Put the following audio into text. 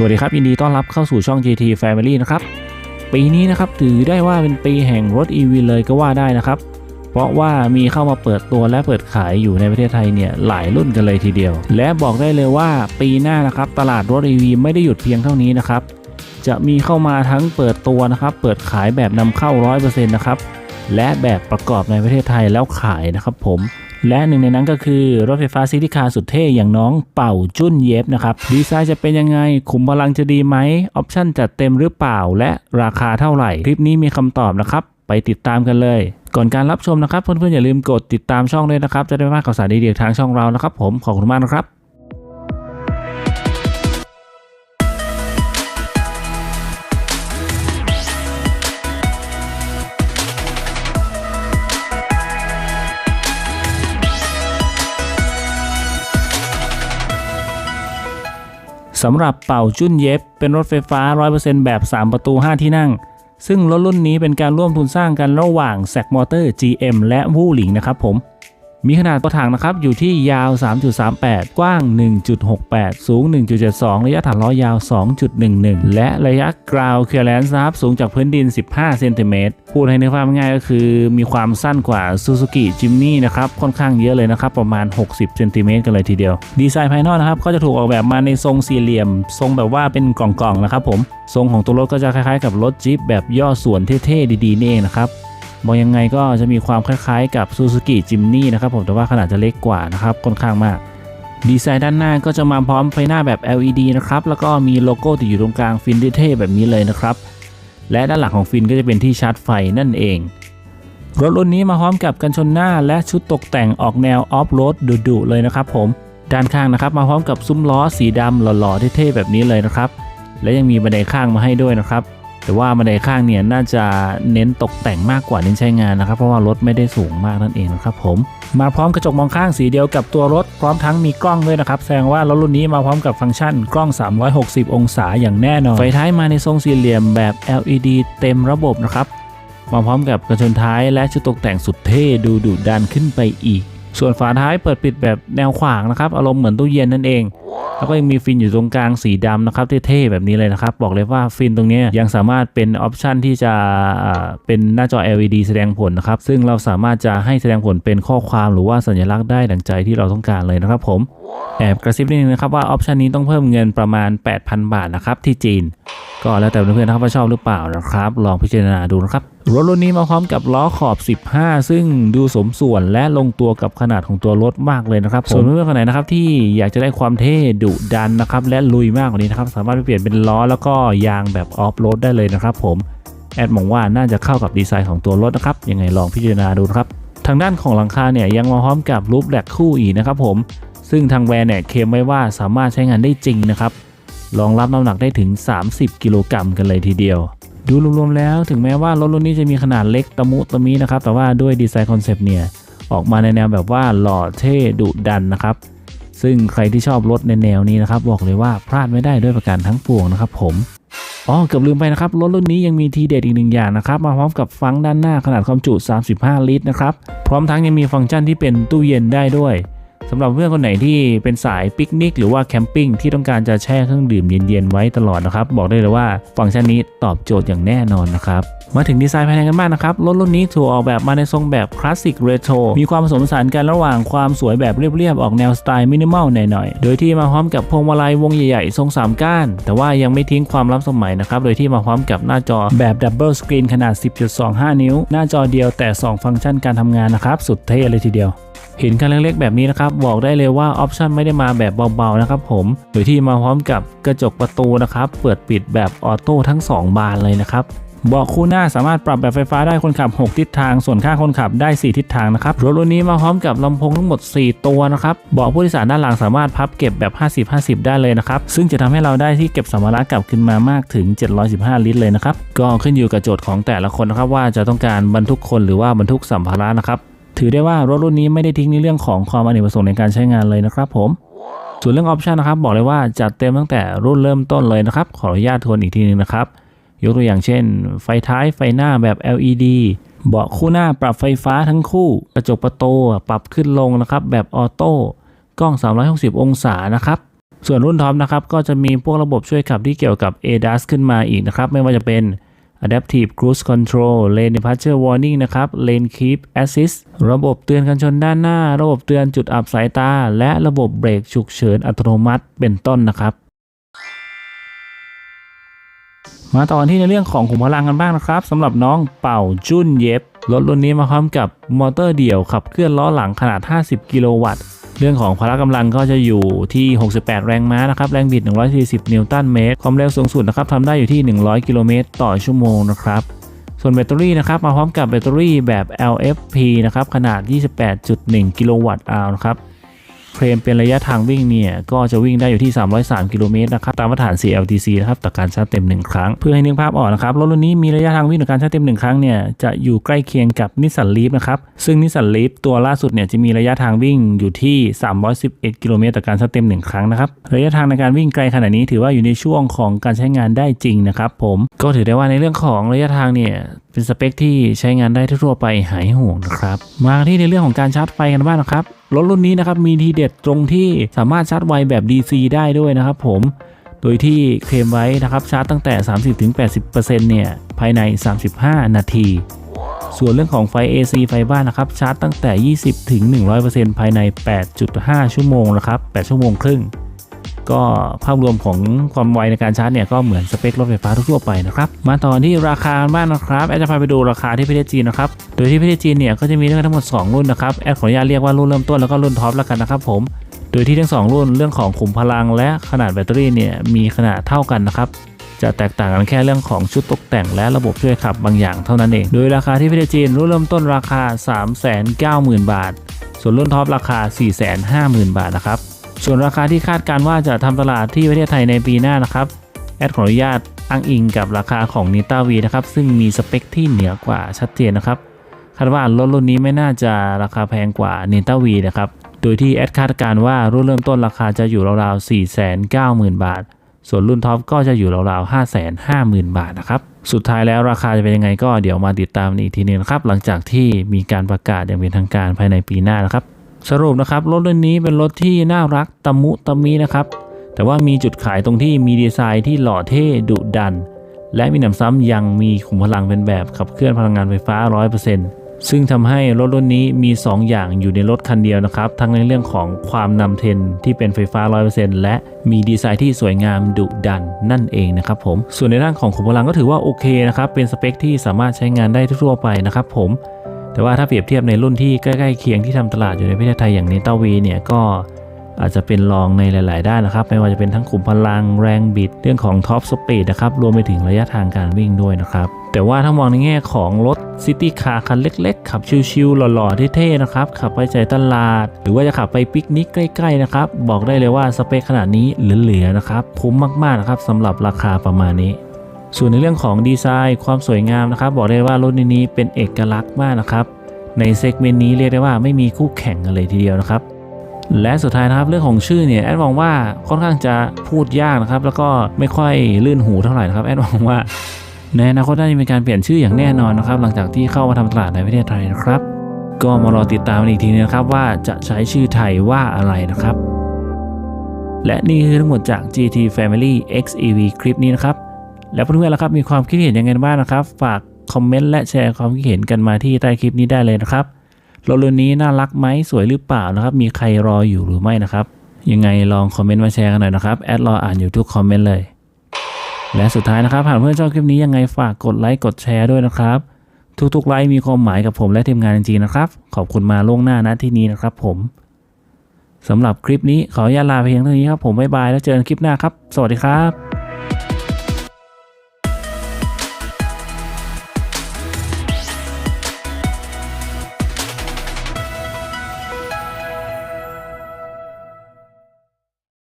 สวัสดีครับยินดีต้อนรับเข้าสู่ช่อง GT Family นะครับ ปีนี้นะครับถือได้ว่าเป็นปีแห่งรถ EV เลยก็ว่าได้นะครับ เพราะว่ามีเข้ามาเปิดตัวและเปิดขายอยู่ในประเทศไทยเนี่ยหลายรุ่นกันเลยทีเดียว และบอกได้เลยว่าปีหน้านะครับตลาดรถ EV ไม่ได้หยุดเพียงเท่านี้นะครับจะมีเข้ามาทั้งเปิดตัวนะครับ เปิดขายแบบนำเข้า 100%นะครับ และแบบประกอบในประเทศไทยแล้วขายนะครับผมและหนึ่งในนั้นก็คือรถไฟฟ้าซิตี้คาร์สุดเท่อย่างน้องเป่าจุ้นเย็บนะครับดีไซน์จะเป็นยังไงขุมพลังจะดีไหมออปชั่นจัดเต็มหรือเปล่า และราคาเท่าไหร่ คลิปนี้มีคำตอบนะครับ ไปติดตามกันเลย ก่อนการรับชมนะครับ เพื่อนๆอย่าลืมกดติดตามช่องด้วยนะครับ จะได้ไม่พลาดข่าวสารดีๆทางช่องเรานะครับ ผมขอบคุณมากนะครับ สำหรับเป่าจุ้นเย็บ เป็นรถไฟฟ้า 100%แบบ 3 ประตู 5 ที่นั่ง ซึ่งรถรุ่นนี้เป็นการร่วมทุนสร้างกันระหว่างแสกมอเตอร์ GM และวูหลิงนะครับผม มีขนาดตัวถังนะครับอยู่ที่ยาว 3.38 กว้าง 1.68 สูง 1.72 ระยะฐานล้อยาว 2.11 และระยะ ground clearance นะครับสูงจากพื้นดิน 15 เซนติเมตร พูดให้ในความง่ายก็คือมีความสั้นกว่า Suzuki Jimny นะครับค่อนข้างเยอะเลยนะครับ ประมาณ 60 เซนติเมตรกันเลยทีเดียว ดีไซน์ภายนอกนะครับก็จะถูกออกแบบมาในทรงสี่เหลี่ยม ทรงแบบว่าเป็นกล่องๆนะครับผมทรงของตัวรถก็จะคล้ายๆ กับรถจี๊ปแบบย่อส่วนเท่ๆดีๆนี่เองนะครับ มองยังไงก็จะมีความคล้ายๆ กับ Suzuki Jimny นะครับผมแต่ว่าขนาดจะเล็กกว่านะครับค่อนข้างมากดีไซน์ด้านหน้าก็จะมาพร้อมไฟหน้าแบบ LED นะครับ แล้วก็มีโลโก้ติดอยู่ตรงกลางฟินเท่ๆแบบนี้เลยนะครับ และด้านหลังของฟินก็จะเป็นที่ชาร์จไฟนั่นเอง รถรุ่นนี้มาพร้อมกับกันชนหน้าและชุดตกแต่งออกแนวออฟโรดดุๆเลยนะครับผม ด้านข้างนะครับมาพร้อมกับซุ้มล้อสีดำหล่อๆเท่ๆแบบนี้เลยนะครับ และยังมีบันไดข้างมาให้ด้วยนะครับ แต่ว่าบันไดข้างเนี่ยน่าจะเน้นตกแต่งมากกว่าเน้นใช้งานนะครับ เพราะว่ารถไม่ได้สูงมากนั่นเองนะครับผมมาพร้อมกระจกมองข้างสีเดียวกับตัวรถพร้อมทั้งมีกล้องด้วยนะครับแสดงว่ารถรุ่นนี้มาพร้อมกับฟังก์ชันกล้อง 360 องศาอย่างแน่นอนไฟท้ายมาในทรงสี่เหลี่ยมแบบ LED เต็มระบบนะครับมาพร้อมกับกระชนท้ายและชุดตกแต่งสุดเท่ดูดุดันขึ้นไปอีก ส่วนฝาท้ายเปิดปิดแบบแนวขวางนะครับอารมณ์เหมือนตู้เย็นนั่นเอง แล้วก็ยังมีฟินอยู่ตรงกลางสีดำนะครับเท่ๆแบบนี้เลยนะครับ บอกเลยว่าฟินตรงนี้ยังสามารถเป็นออปชันที่จะเป็นหน้าจอ LED แสดงผลนะครับ ซึ่งเราสามารถจะให้แสดงผลเป็นข้อความหรือว่าสัญลักษณ์ได้ดังใจที่เราต้องการเลยนะครับผม แอบกระซิบนิดนึงนะครับว่าออปชันนี้ต้องเพิ่มเงินประมาณ 8,000 บาทนะครับที่จีน ก็แล้วแต่เพื่อนๆนะครับว่าชอบหรือเปล่านะครับ ลองพิจารณาดูนะครับ รถรุ่นนี้มาพร้อมกับล้อขอบ 15 ซึ่งดูสมส่วนและลงตัวกับขนาดของตัวรถมากเลยนะครับ ส่วนเพื่อนๆคนไหนนะครับที่อยากจะได้ความเท่ดุดันนะครับและลุยมากกว่านี้นะครับสามารถไปเปลี่ยนเป็นล้อแล้วก็ยางแบบออฟโรดได้เลยนะครับ ผมแอดมองว่าน่าจะเข้ากับดีไซน์ของตัวรถนะครับยังไงลองพิจารณาดูนะครับทางด้านของหลังคาเนี่ยยังมาพร้อมกับรูปแหลกคู่อีกนะครับผม ซึ่งทางแบรนด์เนี่ยเคลมไว้ว่าสามารถใช้งานได้จริงนะครับรองรับน้ำหนักได้ถึง 30 กิโลกรัมกันเลยทีเดียว ดูรวมๆแล้วถึงแม้ว่ารถรุ่นนี้จะมีขนาดเล็กตะมุตะมีนะครับ แต่ว่าด้วยดีไซน์คอนเซปต์เนี่ย ออกมาในแนวแบบว่าหล่อเท่ดุดันนะครับ ซึ่งใครที่ชอบรถในแนวนี้นะครับ บอกเลยว่าพลาดไม่ได้ด้วยประการทั้งปวงนะครับผมอ๋อเกือบลืมไปนะครับ รถรุ่นนี้ยังมีทีเด็ดอีกหนึ่งอย่างนะครับ มาพร้อมกับฟังด้านหน้าขนาดความจุ 35 ลิตรนะครับ พร้อมทั้งยังมีฟังก์ชันที่เป็นตู้เย็นได้ด้วย สำหรับเพื่อนคนไหนที่เป็นสายปิกนิกหรือว่าแคมปิ้งที่ต้องการจะแช่เครื่องดื่มเย็นๆไว้ตลอดนะครับ บอกได้เลยว่าฟังก์ชันนี้ตอบโจทย์อย่างแน่นอนนะครับมาถึงดีไซน์ภายในกันบ้างนะครับ รถรุ่นนี้ถูกออกแบบมาในทรงแบบคลาสสิกเรโทรมีความผสมผสานกันระหว่างความสวยแบบเรียบๆ ออกแนวสไตล์มินิมอลหน่อยๆ โดยที่มาพร้อมกับพวงมาลัยวงใหญ่ๆ ทรง 3 ก้าน แต่ว่ายังไม่ทิ้งความล้ำสมัยนะครับ โดยที่มาพร้อมกับหน้าจอแบบดับเบิลสกรีนขนาด 10.25 นิ้ว หน้าจอเดียวแต่ 2 ฟังก์ชันการทำงานนะครับ สุดเท่เลยทีเดียว ห็นคันเล็กๆแบบนี้นะครับบอกได้เลยว่าออปชันไม่ได้มาแบบเบาๆนะครับผมโดยที่มาพร้อมกับกระจกประตูนะครับเปิดปิดแบบออโต้ทั้ง 2 บานเลยนะครับเบาะคู่หน้าสามารถปรับแบบไฟฟ้าได้คนขับ 6 ทิศทาง ส่วนข้างคนขับได้ 4 ทิศทางนะครับ รถรุ่นนี้มาพร้อมกับลำโพงทั้งหมด 4 ตัวนะครับ เบาะผู้โดยสารด้านหลังสามารถพับเก็บแบบ 50-50 ได้เลยนะครับ ซึ่งจะทำให้เราได้ที่เก็บสัมภาระกลับขึ้นมามากถึง 715 ลิตรเลยนะครับ ก็ขึ้นอยู่กับโจทย์ของแต่ละคนนะครับว่าจะต้องการบรรทุกคนหรือว่าบรรทุกสัมภาระนะครับ ถือได้ว่ารถรุ่นนี้ไม่ได้ทิ้งในเรื่องของความอเนกประสงค์ในการใช้งานเลยนะครับผมส่วนเรื่องออปชันนะครับบอกเลยว่าจัดเต็มตั้งแต่รุ่นเริ่มต้นเลยนะครับ ขออนุญาตทวนอีกทีหนึงนะครับ ยกตัวอย่างเช่น ไฟท้ายไฟหน้าแบบ LED เบาะคู่หน้าปรับไฟฟ้าทั้งคู่ กระจกประตูปรับขึ้นลงนะครับ แบบออโต้กล้อง 360 องศานะครับส่วนรุ่นท็อปนะครับก็จะมีพวกระบบช่วยขับที่เกี่ยวกับ ADAS ขึ้นมาอีกนะครับ ไม่ว่าจะเป็น Adaptive Cruise Control Lane Departure Warning นะครับ Lane Keep Assist ระบบเตือนกันชนด้านหน้า ระบบเตือนจุดอับสายตา และระบบเบรกฉุกเฉินอัตโนมัติเป็นต้นนะครับ มาต่อที่ในเรื่องของขุมพลังกันบ้างนะครับสำหรับน้องเป่าจุนเย็บ รถรุ่นนี้มาพร้อมกับมอเตอร์เดี่ยวขับเคลื่อนล้อหลังขนาด 50 กิโลวัตต์ เรื่องของพละกำลังก็จะอยู่ที่ 68 แรงม้านะครับ แรงบิด 140 นิวตันเมตร ความเร็วสูงสุดนะครับทำได้อยู่ที่ 100 กิโลเมตรต่อชั่วโมงนะครับ ส่วนแบตเตอรี่นะครับมาพร้อมกับแบตเตอรี่แบบ LFP นะครับขนาด 28.1 กิโลวัตต์อาวนะครับ เคลมเป็นระยะทางวิ่งเนี่ยก็จะวิ่งได้อยู่ที่ 303 กิโลเมตรนะครับตามมาตรฐาน CLTC นะครับต่อการชาร์จเต็ม 1 ครั้ง เพื่อให้นึกภาพออกนะครับรถรุ่นนี้มีระยะทางวิ่งต่อการชาร์จเต็ม 1 ครั้งเนี่ยจะอยู่ใกล้เคียงกับนิสสันลีฟนะครับซึ่งนิสสันลีฟตัวล่าสุดเนี่ยจะมีระยะทางวิ่งอยู่ที่ 311 กิโลเมตรต่อการชาร์จเต็ม 1 ครั้งนะครับระยะทางในการวิ่งไกลขนาดนี้ถือว่าอยู่ในช่วงของการใช้งานได้จริงนะครับผมก็ถือได้ว่าในเรื่องของระยะทางเนี่ย เป็นสเปคที่ใช้งานได้ทั่วไปหายห่วงนะครับ มาที่ในเรื่องของการชาร์จไฟกันบ้างนะครับ รถรุ่นนี้นะครับมีทีเด็ดตรงที่สามารถชาร์จไวแบบ DC ได้ด้วยนะครับผมโดยที่เคลมไว้นะครับชาร์จตั้งแต่ 30-80%เนี่ยภายใน 35 นาที ส่วนเรื่องของไฟ AC ไฟบ้านนะครับชาร์จตั้งแต่ 20-100%ภายใน 8.5 ชั่วโมงนะครับ 8 ชั่วโมงครึ่ง ก็ภาพรวมของความไวในการชาร์จเนี่ยก็เหมือนสเปครถไฟฟ้าทั่วไปนะครับมาต่อที่ราคาบ้างนะครับแอดจะพาไปดูราคาที่ประเทศจีนนะครับโดยที่ประเทศจีนเนี่ยก็จะมีด้วยกันทั้งหมด 2 รุ่นนะครับแอดขออนุญาตเรียกว่ารุ่นเริ่มต้นแล้วก็รุ่นท็อปแล้วกันนะครับผมโดยที่ทั้ง 2 รุ่นเรื่องของขุมพลังและขนาดแบตเตอรี่เนี่ยมีขนาดเท่ากันนะครับจะแตกต่างกันแค่เรื่องของชุดตกแต่งและระบบช่วยขับบางอย่างเท่านั้นเอง โดยราคาที่ประเทศจีนรุ่นเริ่มต้นราคา 390,000 บาท ส่วนรุ่นท็อปราคา 450,000 บาทนะครับ ส่วนราคาที่คาดการว่าจะทำตลาดที่ประเทศไทยในปีหน้านะครับ แอดขออนุญาตอ้างอิงกับราคาของ n i t a V นะครับ ซึ่งมีสเปคที่เหนือกว่าชัดเจนนะครับคาดว่ารถรุ่นนี้ไม่น่าจะราคาแพงกว่า n i t a V นะครับ โดยที่แอดคาดการว่ารุ่นเริ่มต้นราคาจะอยู่ราวๆ 490,000 บาท ส่วนรุ่นท็อปก็จะอยู่ราวๆ 550,000 บาทนะครับ สุดท้ายแล้วราคาจะเป็นยังไงก็เดี๋ยวมาติดตามอีกทีนึงนะครับ หลังจากที่มีการประกาศอย่างเป็นทางการภายในปีหน้านะครับ สรุปนะครับรถรุ่นนี้เป็นรถที่น่ารักตะมุตะมีนะครับ แต่ว่ามีจุดขายตรงที่มีดีไซน์ที่หล่อเท่ดุดัน และมีหนำซ้ำยังมีขุมพลังเป็นแบบขับเคลื่อนพลังงานไฟฟ้า 100%ซึ่งทำให้รถรุ่นนี้มี 2 อย่างอยู่ในรถคันเดียวนะครับ ทั้งในเรื่องของความนำเทรนที่เป็นไฟฟ้า 100%และมีดีไซน์ที่สวยงามดุดันนั่นเองนะครับผมส่วนในด้านของขุมพลังก็ถือว่าโอเคนะครับเป็นสเปคที่สามารถใช้งานได้ทั่วไปนะครับผม แต่ว่าถ้าเปรียบเทียบในรุ่นที่ใกล้ๆเคียงที่ทำตลาดอยู่ในประเทศไทยอย่าง n e t a V เนี่ยก็อาจจะเป็นรองในหลาย ๆ ด้านนะครับ ไม่ว่าจะเป็นทั้งขุมพลังแรงบิด เรื่องของท็อปสปีดนะครับ รวมไปถึงระยะทางการวิ่งด้วยนะครับ แต่ว่าถ้ามองในแง่ของรถซิตี้คาร์คันเล็ก ๆ ขับชิวๆหล่อ ๆ เท่ๆนะครับ ขับไปใจตลาด หรือว่าจะขับไปปิกนิกใกล้ ๆ นะครับ บอกได้เลยว่าสเปคขนาดนี้เหลือ ๆ นะครับ คุ้มมาก ๆ นะครับสำหรับราคาประมาณนี้ ส่วนในเรื่องของดีไซน์ความสวยงามนะครับ บอกได้ว่ารถในนี้เป็นเอกลักษณ์มากนะครับ ในเซกเมนต์นี้เรียกได้ว่าไม่มีคู่แข่งกันเลยทีเดียวนะครับ และสุดท้ายนะครับเรื่องของชื่อเนี่ยแอดมองว่าค่อนข้างจะพูดยากนะครับ แล้วก็ไม่ค่อยลื่นหูเท่าไหร่นะครับแอดมองว่าในอนาคตน่าจะมีการเปลี่ยนชื่ออย่างแน่นอนนะครับ หลังจากที่เข้ามาทำตลาดในประเทศไทยนะครับ ก็มารอติดตามอีกทีนึงนะครับว่าจะใช้ชื่อไทยว่าอะไรนะครับ และนี่คือทั้งหมดจาก GT Family XEV คลิปนี้นะครับ แล้วเพื่อนๆล่ะครับมีความคิดเห็นยังไงบ้างนะครับ ฝากคอมเมนต์และแชร์ความคิดเห็นกันมาที่ใต้คลิปนี้ได้เลยนะครับรถรุ่นนี้น่ารักไหมสวยหรือเปล่านะครับ มีใครรออยู่หรือไม่นะครับ ยังไงลองคอมเมนต์มาแชร์กันหน่อยนะครับแอดรออ่านอยู่ทุกคอมเมนต์เลย และสุดท้ายนะครับหากเพื่อนชอบคลิปนี้ยังไงฝากกดไลค์กดแชร์ด้วยนะครับ ทุกๆไลค์มีความหมายกับผมและทีมงานจริงๆนะครับ ขอบคุณมาล่วงหน้าณที่นี้นะครับ ผมสำหรับคลิปนี้ขออนุญาตลาเพียงเท่านี้ครับผมบ๊ายบายแล้วเจอกันคลิปหน้าครับ สวัสดีครับ